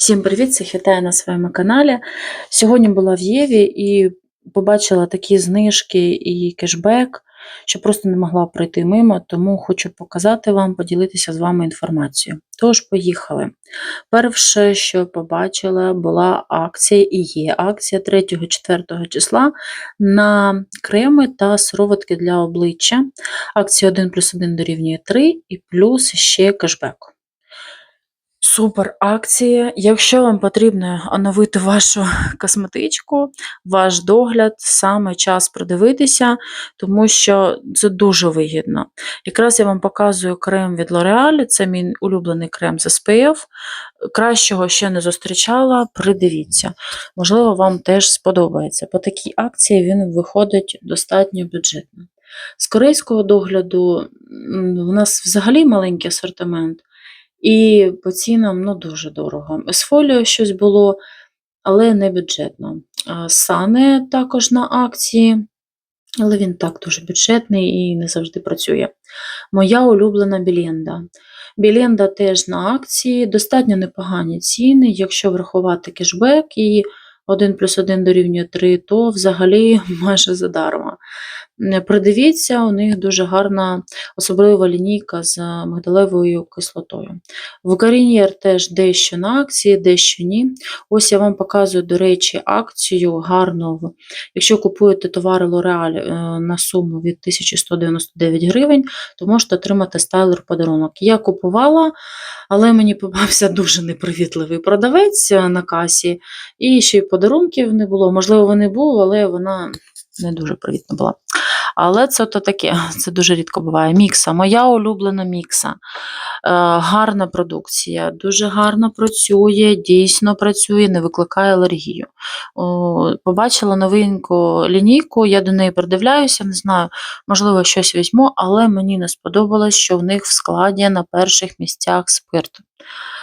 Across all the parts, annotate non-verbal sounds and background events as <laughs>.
Всім привіт! Всіх вітаю на своєму каналі. Сьогодні була в Єві і побачила такі знижки і кешбек, що просто не могла пройти мимо, тому хочу показати вам, поділитися з вами інформацією. Тож, поїхали. Перше, що побачила, була акція і є акція 3-4 числа на креми та сироватки для обличчя. Акція 1 плюс 1 дорівнює 3 і плюс ще кешбек. Супер акція. Якщо вам потрібно оновити вашу косметичку, ваш догляд, саме час придивитися, тому що це дуже вигідно. Якраз я вам показую крем від L'Oreal, це мій улюблений крем з SPF. Кращого ще не зустрічала, придивіться. Можливо, вам теж сподобається. По такій акції він виходить достатньо бюджетно. З корейського догляду у нас взагалі маленький асортимент. І по цінам ну, дуже дорого. З фоліо щось було, але не бюджетно. Сане також на акції, але він так дуже бюджетний і не завжди працює. Моя улюблена Біленда. Біленда теж на акції, достатньо непогані ціни. Якщо врахувати кешбек і 1 плюс 1 дорівнює 3, то взагалі <laughs> майже задарма. Е, Придивіться, у них дуже гарна особлива лінійка з мигдалевою кислотою. В Гарнієр теж дещо на акції, дещо ні. Ось я вам показую, до речі, акцію гарну. Якщо купуєте товари е, на суму від 1199 гривень, то можете отримати стайлер подарунок. Я купувала, але мені попався дуже <laughs> непривітливий продавець е, на касі, і ще й подарунків не було. Можливо, вони були, але вона не дуже привітна була. Але це то таке, <laughs> це дуже рідко буває. Мікса, моя улюблена мікса. Е, гарна продукція, дуже гарно працює, дійсно працює, не викликає алергію. Побачила новеньку лінійку, я до неї придивляюся, не знаю, можливо, щось візьму, але мені не сподобалось, що в них в складі на перших місцях спирт.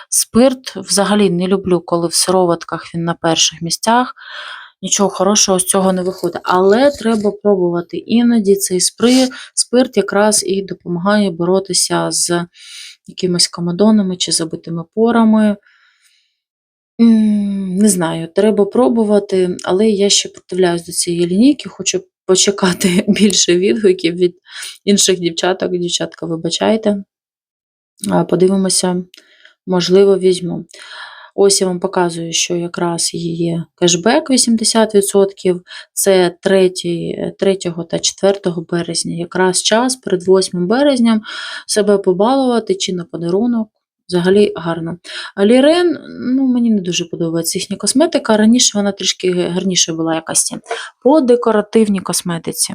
Спирт взагалі не люблю, коли в сироватках він на перших місцях. Нічого хорошого з цього не виходить. Але треба пробувати. Іноді цей спри, спирт якраз і допомагає боротися з якимись комедонами чи забитими порами. Не знаю, треба пробувати, але я ще придивляюсь до цієї лінійки, хочу почекати <laughs> більше відгуків від інших дівчаток. Дівчатка, вибачайте. Подивимося, можливо, візьму. Ось я вам показую, що якраз є кешбек 80%. Це 3, 3 та 4 березня. Якраз час перед 8 березням себе побалувати чи на подарунок. Взагалі гарно. Лірен, ну, мені не дуже подобається їхня косметика. Раніше вона трішки гарніше була якась по декоративній косметиці.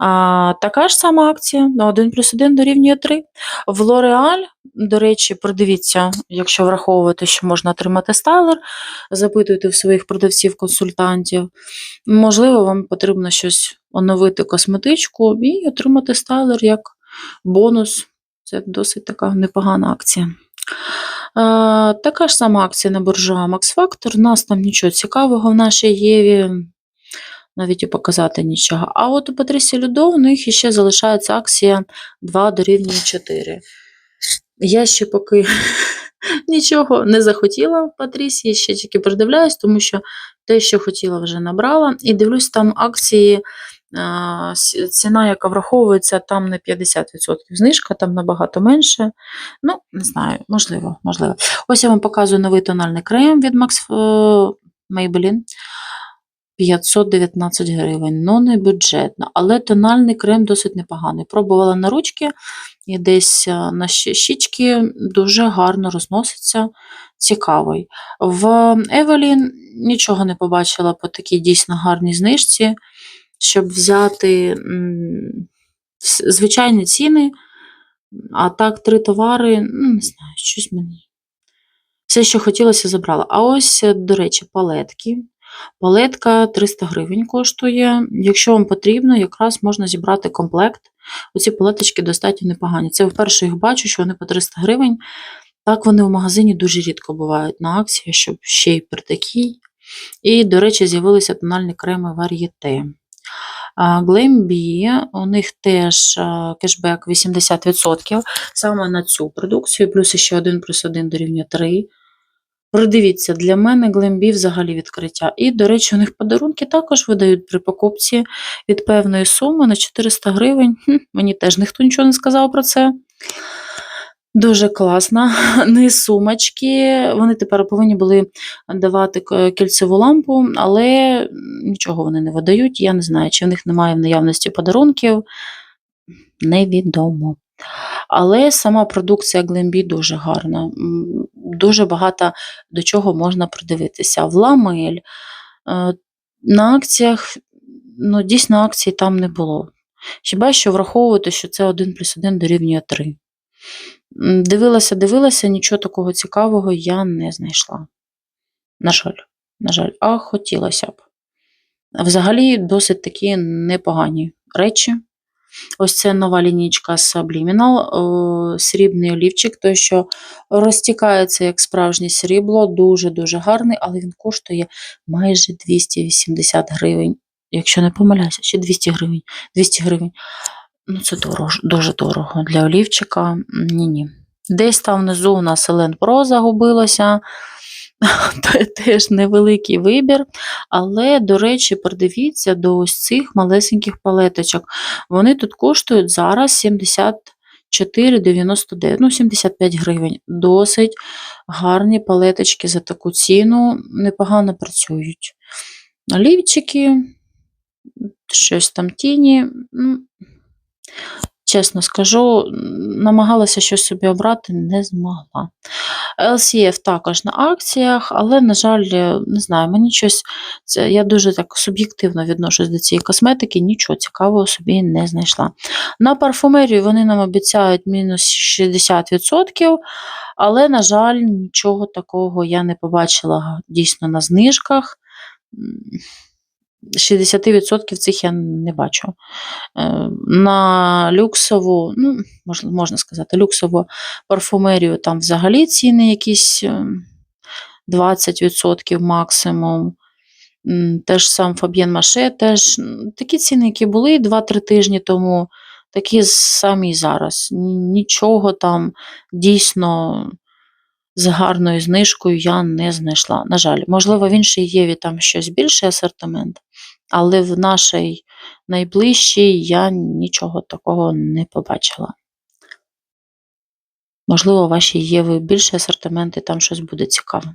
А, така ж сама акція на 1 плюс 1 дорівнює 3. В L'Oreal, до речі, придивіться, якщо враховувати, що можна отримати стайлер, запитуйте в своїх продавців-консультантів. Можливо, вам потрібно щось оновити косметичку і отримати стайлер як бонус. Це досить така непогана акція. Така ж сама акція на буржуа Max Factor. У нас там нічого цікавого в нашій Єві, навіть і показати нічого. А от у Патрісі Людо у них ще залишається акція 2 дорівнює 4. Я ще поки <laughs> нічого не захотіла в Патрісі, ще тільки придивляюсь, тому що те, що хотіла, вже набрала. І дивлюсь, там акції, ціна, яка враховується, там не 50% знижка, там набагато менше. Ну, не знаю, можливо, можливо. Ось я вам показую новий тональний крем від Max е, Maybelline. 519 гривень, ну не бюджетно, але тональний крем досить непоганий. Пробувала на ручки і десь на щ- щічки дуже гарно розноситься, цікавий. В Evelyn нічого не побачила по такій дійсно гарній знижці, щоб взяти звичайні ціни, а так три товари, ну, не знаю, щось мені. Все, що хотілося, забрала. А ось, е, до речі, палетки. Палетка 300 гривень коштує. Якщо вам потрібно, якраз можна зібрати комплект. Оці палеточки достатньо непогані. Це вперше їх бачу, що вони по 300 гривень. Так вони в магазині дуже рідко бувають на акції, щоб ще й при такій. І, до речі, з'явилися тональні креми вар'єте. Глембі, у них теж кешбек 80% саме на цю продукцію, плюс ще 1 плюс 1 дорівнює 3. Придивіться, для мене Глембі взагалі відкриття. І, до речі, у них подарунки також видають при покупці від певної суми на 400 гривень. Хм, мені теж ніхто нічого не сказав про це. Дуже класно. Не сумочки. Вони тепер повинні були давати кільцеву лампу, але нічого вони не видають. Я не знаю, чи в них немає в наявності подарунків. Невідомо. Але сама продукція Glambi дуже гарна. Дуже багато до чого можна придивитися. В ламель е, на акціях, ну, дійсно, акцій там не було. Хіба що враховувати, що це 1 плюс 1 дорівнює 3. Дивилася, дивилася, нічого такого цікавого я не знайшла. На жаль, на жаль, а хотілося б. Взагалі, досить такі непогані речі. Ось це нова лінійка Subliminal, о, срібний олівчик, той, що розтікається як справжнє срібло, дуже-дуже гарний, але він коштує майже 280 гривень. Якщо не помиляюся, чи 200 гривень. 200 гривень. Ну, це дорого, дуже дорого для олівчика. Ні-ні. Десь там внизу у нас Елен Про загубилося. <laughs> Те- Теж невеликий вибір. Але, до речі, придивіться до ось цих малесеньких палеточок. Вони тут коштують зараз 74,99, ну 75 гривень. Досить гарні палеточки за таку ціну, непогано працюють. Олівчики, щось там тіні. Чесно скажу, намагалася щось собі обрати, не змогла. LCF також на акціях, але, на жаль, не знаю, мені щось. Я дуже так суб'єктивно відношусь до цієї косметики, нічого цікавого собі не знайшла. На парфумерію вони нам обіцяють мінус 60%, але, на жаль, нічого такого я не побачила дійсно на знижках. М, 60% цих я не бачу. Е, На люксову, ну, можна, сказати, люксову парфумерію там взагалі ціни якісь е, 20% максимум. Теж сам Фаб'єн Маше, теж такі ціни, які були 2-3 тижні тому, такі самі і зараз. Нічого там дійсно з гарною знижкою я не знайшла. На жаль, можливо, в іншій Єві там щось більший асортимент, але в нашій найближчій я нічого такого не побачила. Можливо, у вашій Єви більший асортимент і там щось буде цікаве.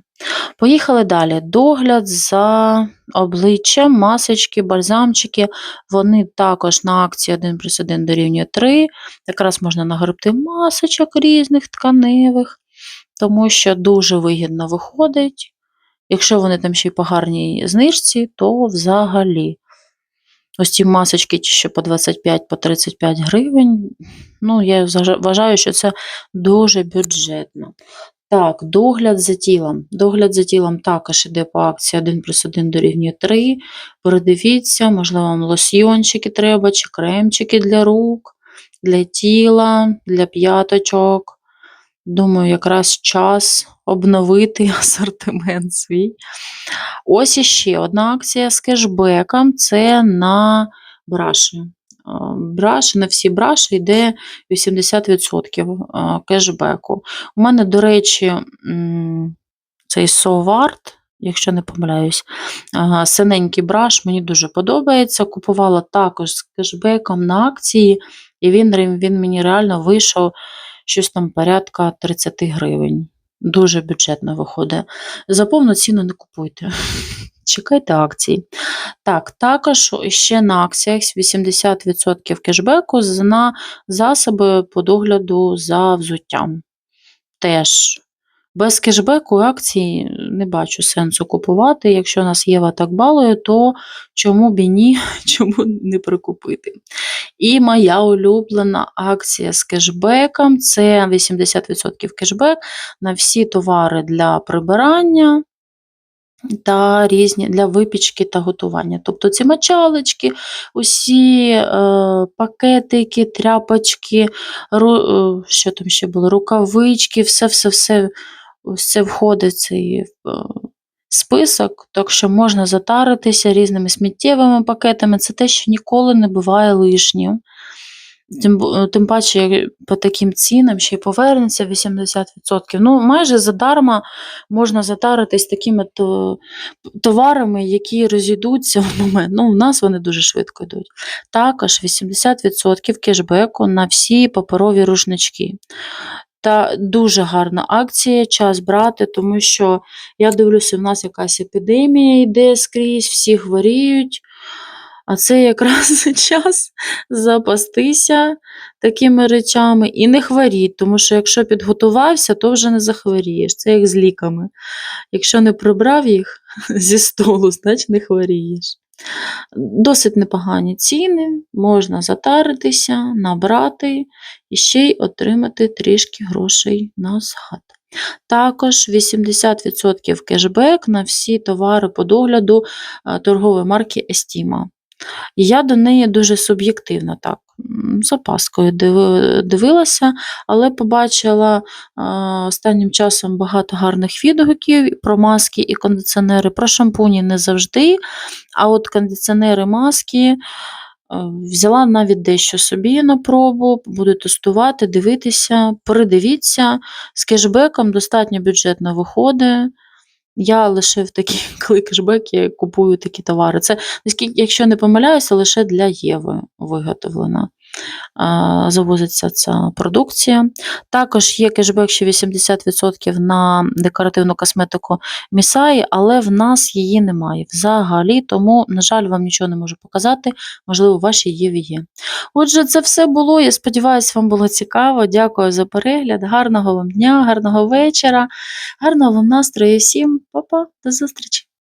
Поїхали далі. Догляд за обличчям, масочки, бальзамчики. Вони також на акції 1 плюс 1 дорівнює 3. Якраз можна нагребти масочок різних тканевих, тому що дуже вигідно виходить. Якщо вони там ще й по гарній знижці, то взагалі. Ось ці масочки, що по 25 по 35 гривень. Ну, я вважаю, що це дуже бюджетно. Так, догляд за тілом. Догляд за тілом також іде по акції 1 плюс 1 дорівнює 3. Передивіться, можливо, вам лосьйончики треба, чи кремчики для рук, для тіла, для п'яточок. Думаю, якраз час обновити <laughs> асортимент свій. Ось іще одна акція з кешбеком це на браші. Браші, на всі браші йде 80% кешбеку. У мене, до речі, цей соварт, якщо не помиляюсь, синенький браш мені дуже подобається. Купувала також з кешбеком на акції, і він, він мені реально вийшов щось там порядка 30 гривень. Дуже бюджетно виходить. За повну ціну не купуйте. <laughs> Чекайте акції. Так, також ще на акціях 80% кешбеку на засоби по догляду за взуттям. Теж без кешбеку акції не бачу сенсу купувати. Якщо нас Єва так балує, то чому б і ні, <laughs> чому не прикупити? І моя улюблена акція з кешбеком це 80% кешбек на всі товари для прибирання та різні для випічки та готування. Тобто ці мочалочки, усі е, пакетики, тряпочки, ру, е, що там ще було, рукавички, все-все-все ось це входить в цей е, список, так що можна затаритися різними сміттєвими пакетами. Це те, що ніколи не буває лишнім. Тим, тим паче по таким цінам ще й повернеться 80%. Ну, майже задарма можна затаритись такими то, товарами, які розійдуться в момент. Ну, у нас вони дуже швидко йдуть. Також 80% кешбеку на всі паперові рушнички. Та дуже гарна акція, час брати, тому що я дивлюся, в нас якась епідемія йде скрізь, всі хворіють. А це якраз <laughs> час запастися такими речами і не хворіть, тому що якщо підготувався, то вже не захворієш. Це як з ліками. Якщо не прибрав їх <laughs> зі столу, значить не хворієш. Досить непогані ціни, можна затаритися, набрати і ще й отримати трішки грошей назад. Також 80% кешбек на всі товари по догляду е, торгової марки Estima. Я до неї дуже суб'єктивно так, з опаскою дивилася, але побачила останнім часом багато гарних відгуків про маски і кондиціонери. Про шампуні не завжди, а от кондиціонери, маски е, взяла навіть дещо собі на пробу, буду тестувати, дивитися, передивіться. З кешбеком достатньо бюджетно виходить. Я лише в такі, <laughs> коли кешбеки купую такі товари. Це, наскільки, якщо не помиляюся, лише для Єви виготовлена. Завозиться ця продукція. Також є кешбек ще 80% на декоративну косметику Місаї, але в нас її немає взагалі, тому, на жаль, вам нічого не можу показати. Можливо, в вашій Єві є. Отже, це все було. Я сподіваюся, вам було цікаво. Дякую за перегляд. Гарного вам дня, гарного вечора. Гарного вам настрою і всім па-па, до зустрічі!